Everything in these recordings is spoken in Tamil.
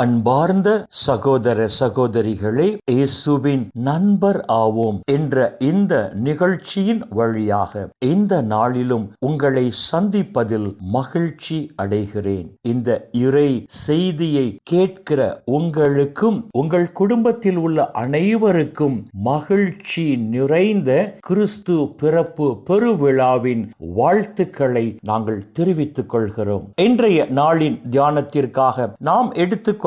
அன்பார்ந்த சகோதர சகோதரிகளே இயேசுவின் நண்பர் ஆவோம் என்ற இந்த நிகழ்ச்சியின் வழியாக இந்த நாளிலும் உங்களை சந்திப்பதில் மகிழ்ச்சி அடைகிறேன். இந்த இறை செய்தியை கேட்கிற உங்களுக்கும் உங்கள் குடும்பத்தில் உள்ள அனைவருக்கும் மகிழ்ச்சி நிறைந்த கிறிஸ்து பிறப்பு பெருவிழாவின் வாழ்த்துக்களை நாங்கள் தெரிவித்துக் கொள்கிறோம். இன்றைய நாளின் தியானத்திற்காக நாம்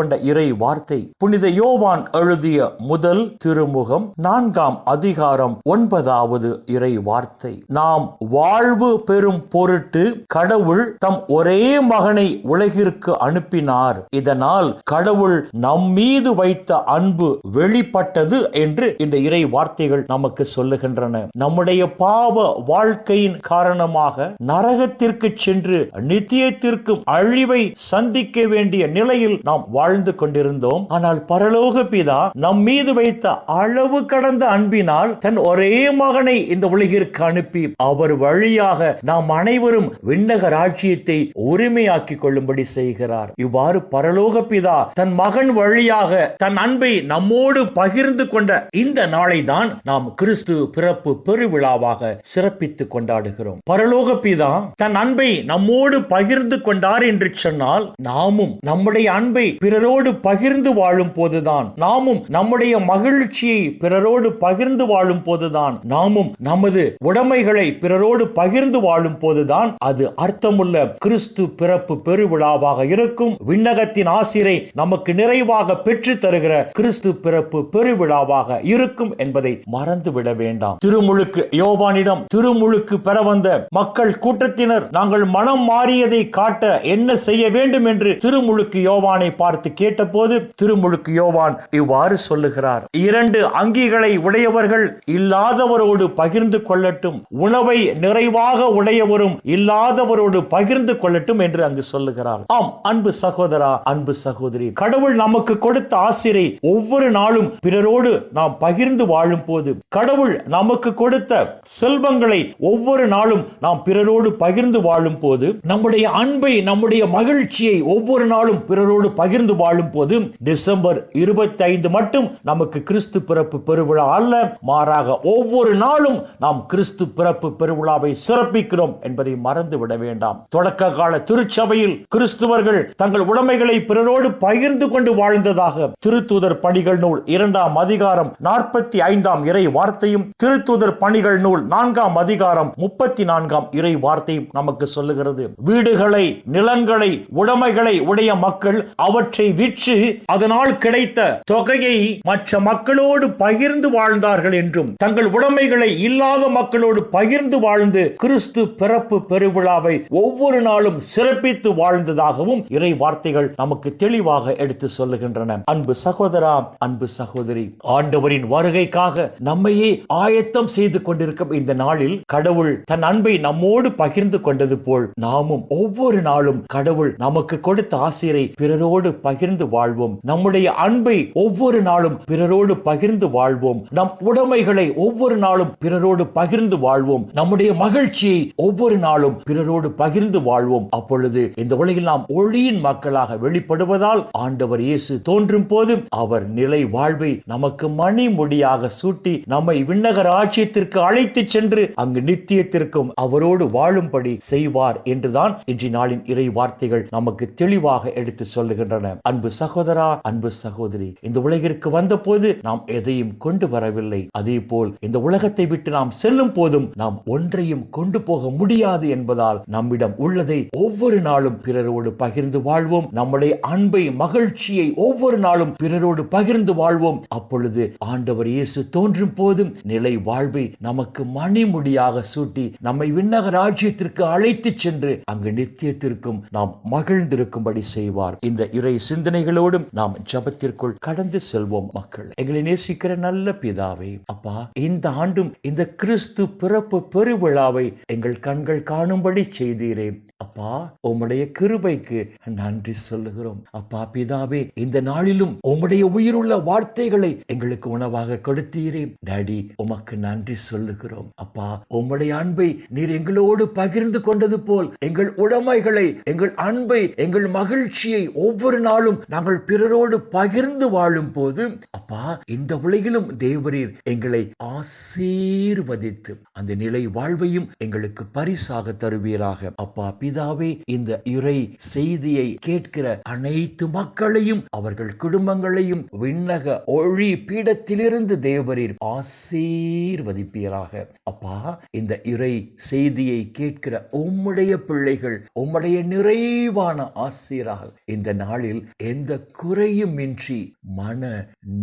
கொண்ட இறை வார்த்தை. புனித யோவான் எழுதிய முதல் திருமுகம் நான்காம் அதிகாரம் ஒன்பதாவது இறை வார்த்தை. நாம் வாழ்வு பெறும் பொருட்டு கடவுள் தம் ஒரே மகனை உலகிற்கு அனுப்பினார். இதனால் கடவுள் நம் மீது வைத்த அன்பு வெளிப்பட்டது என்று இந்த இறை வார்த்தைகள் நமக்கு சொல்லுகின்றன. நம்முடைய பாவ வாழ்க்கையின் காரணமாக நரகத்திற்கு சென்று நித்தியத்திற்கும் அழிவை சந்திக்க வேண்டிய நிலையில் நாம் வாழ வாழ்ந்து கொண்டிருந்தோம். ஆனால் பரலோக பிதா நம் மீது வைத்த அளவு கடந்த அன்பினால் தன் ஒரே மகனை இந்த உலகிற்கு அனுப்பி அவர் வழியாக நாம் அனைவரும் விண்ணக ராஜ்யத்தை உரிமையாக்கிக் கொள்ளும்படி செய்கிறார். இவ்வாறு பரலோக பிதா தன் மகன் வழியாக தன் அன்பை நம்மோடு பகிர்ந்து கொண்ட இந்த நாளை தான் நாம் கிறிஸ்து பிறப்பு பெருவிழாவாக சிறப்பித்துக் கொண்டாடுகிறோம். பரலோக பிதா தன் அன்பை நம்மோடு பகிர்ந்து கொண்டார் என்று சொன்னால் நாமும் நம்முடைய அன்பை பிறரோடு பகிர்ந்து வாழும் போதுதான் நாமும் நம்முடைய மகிழ்ச்சியை பிறரோடு பகிர்ந்து வாழும் போதுதான் நாமும் நமது உடைமைகளை பிறரோடு பகிர்ந்து வாழும் போதுதான் அது அர்த்தமுள்ள கிறிஸ்து பிறப்பு பெருவிழாவாக இருக்கும். விண்ணகத்தின் ஆசிரை நமக்கு நிறைவாக பெற்று தருகிற கிறிஸ்து பிறப்பு பெருவிழாவாக இருக்கும் என்பதை மறந்துவிட வேண்டாம். திருமுழுக்கு யோவானிடம் திருமுழுக்கு பெற வந்த மக்கள் கூட்டத்தினர் நாங்கள் மனம் மாறியதை காட்ட என்ன செய்ய வேண்டும் என்று திருமுழுக்கு யோவானை பார்த்து கேட்டபோது திருமுழுக்கு யோவான் இவ்வாறு சொல்லுகிறார். இரண்டு அங்கிகளை உடையவர்கள் இல்லாதவரோடு பகிர்ந்து கொள்ளட்டும். உணவை நிறைவாக உடையவரும் இல்லாதவரோடு பகிர்ந்து கொள்ளட்டும் என்று அங்கு சொல்லுகிறார். ஆம் அன்பு சகோதரா அன்பு சகோதரி கடவுள் நமக்கு கொடுத்த ஆசிரியை ஒவ்வொரு நாளும் பிறரோடு நாம் பகிர்ந்து வாழும் போது கடவுள் நமக்கு கொடுத்த செல்வங்களை ஒவ்வொரு நாளும் நாம் பிறரோடு பகிர்ந்து வாழும் போது நம்முடைய அன்பை நம்முடைய மகிழ்ச்சியை ஒவ்வொரு நாளும் பிறரோடு பகிர்ந்து வாழும் போது டிசம்பர் இருபத்தி ஐந்து மட்டும் நமக்கு கிறிஸ்து பிறப்பு பெருவிழா அல்ல. மாறாக ஒவ்வொரு நாளும் நாம் கிறிஸ்து பிறப்பு பெருவிழாவை சிறப்பிக்கிறோம் என்பதை மறந்து விட வேண்டாம். தொடக்க கால திருச்சபையில் கிறிஸ்துவர்கள் தங்கள் உடைமைகளை பிறரோடு பகிர்ந்து கொண்டு வாழ்ந்ததாக திருத்தூதர் பணிகள் நூல் இரண்டாம் அதிகாரம் நாற்பத்தி ஐந்தாம் இறை வார்த்தையும் திருத்தூதர் பணிகள் நூல் நான்காம் அதிகாரம் முப்பத்தி நான்காம் இறை வார்த்தையும் நமக்கு சொல்லுகிறது. வீடுகளை நிலங்களை உடைமைகளை உடைய மக்கள் அவற்றை விற்று அதனால் கிடைத்த தொகையை மற்ற மக்களோடு பகிர்ந்து வாழ்ந்தார்கள் என்றும் தங்கள் உடைமைகளை இல்லாத மக்களோடு பகிர்ந்து வாழ்ந்து கிறிஸ்து பிறப்பு பெருவிழாவை ஒவ்வொரு நாளும் சிறப்பித்து வாழ்ந்ததாகவும் இறை வார்த்தைகள் நமக்கு தெளிவாக எடுத்து சொல்லுகின்றன. அன்பு சகோதரா அன்பு சகோதரி ஆண்டவரின் வருகைக்காக நம்மையே ஆயத்தம் செய்து கொண்டிருக்கும் இந்த நாளில் கடவுள் தன் அன்பை நம்மோடு பகிர்ந்து கொண்டது போல் நாமும் ஒவ்வொரு நாளும் கடவுள் நமக்கு கொடுத்த ஆசிரை பிறரோடு பகிர்ந்து வாழ்வோம். நம்முடைய அன்பை ஒவ்வொரு நாளும் பிறரோடு பகிர்ந்து வாழ்வோம். நம் உடைமைகளை ஒவ்வொரு நாளும் பிறரோடு பகிர்ந்து வாழ்வோம். நம்முடைய மகிழ்ச்சியை ஒவ்வொரு நாளும் பிறரோடு பகிர்ந்து வாழ்வோம். அப்பொழுது இந்த உலகில் நாம் ஒளியின் மக்களாக வெளிப்படுவதால் ஆண்டவர் இயேசு தோன்றும் போது அவர் நிலை வாழ்வை நமக்கு மணிமொழியாக சூட்டி நம்மை விண்ணகர் ஆட்சியத்திற்கு அழைத்து சென்று அங்கு நித்தியத்திற்கும் அவரோடு வாழும்படி செய்வார் என்றுதான் இன்று நாளின் இறை வார்த்தைகள் நமக்கு தெளிவாக எடுத்து சொல்லுகின்றன. அன்பு சகோதரா அன்பு சகோதரி இந்த உலகிற்கு வந்த போது நாம் எதையும் கொண்டு வரவில்லை. அதே போல் இந்த உலகத்தை விட்டு நாம் செல்லும் போதும் நாம் ஒன்றையும் கொண்டு போக முடியாது என்பதால் நம்மிடம் உள்ளதை ஒவ்வொரு நாளும் பிறரோடு பகிர்ந்து வாழ்வோம். நம்முடைய அன்பை மகிழ்ச்சியை ஒவ்வொரு நாளும் பிறரோடு பகிர்ந்து வாழ்வோம். அப்பொழுது ஆண்டவர் இயேசு தோன்றும் போதும் நிலை வாழ்வை நமக்கு மணிமுடியாக சூட்டி நம்மை விண்ணக ராஜ்யத்திற்கு அழைத்துச் சென்று அங்கு நித்தியத்திற்கும் நாம் மகிழ்ந்திருக்கும்படி செய்வார். இந்த இறை சிந்தனைகளோடும் நாம் ஜபத்திற்குள் கடந்து செல்வோம் மக்கள். எங்களை நேசிக்கிற நல்ல பிதாவே அப்பா இந்த ஆண்டும் இந்த கிறிஸ்து பிறப்பு பெருவிழாவை எங்கள் கண்கள் காணும்படி செய்தீரே. அப்பா உம்முடைய கிருபைக்கு நன்றி சொல்லுகிறோம். அப்பா பிதாவே இந்த நாளிலும் உம்முடைய உயிருள்ள வார்த்தைகளை எங்களுக்கு உணவாக கொடுத்தீரே. டாடி உமக்கு நன்றி சொல்லுகிறோம். அப்பா உம்முடைய அன்பை நீர் எங்களோடு பகிர்ந்து கொண்டது போல் எங்கள் உடைமைகளை எங்கள் அன்பை எங்கள் மகிழ்ச்சியை ஒவ்வொரு நாளும் நாங்கள் பிறரோடு பகிர்ந்து வாழும் போது அப்பா இந்த உலகிலும் தேவரீர் எங்களை ஆசீர்வதித்து அந்த நிலை வாழ்வையும் எங்களுக்கு பரிசாக தருவீராக. அப்பா பிதாவே இந்த இறை செய்தியை கேட்கிற அனைத்து மக்களையும் அவர்கள் குடும்பங்களையும் விண்ணக ஒளி பீடத்திலிருந்து தேவரீர் ஆசீர்வதிப்பீராக. அப்பா இந்த இறை செய்தியை கேட்கிற உம்முடைய பிள்ளைகள் உம்முடைய நிறைவான ஆசீராக இந்த நாளில் எந்த குறையும் இன்றி மன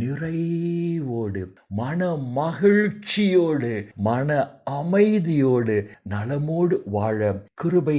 நிறைவோடு மன மகிழ்ச்சியோடு மன அமைதியோடு நலமோடு வாழ கிருபை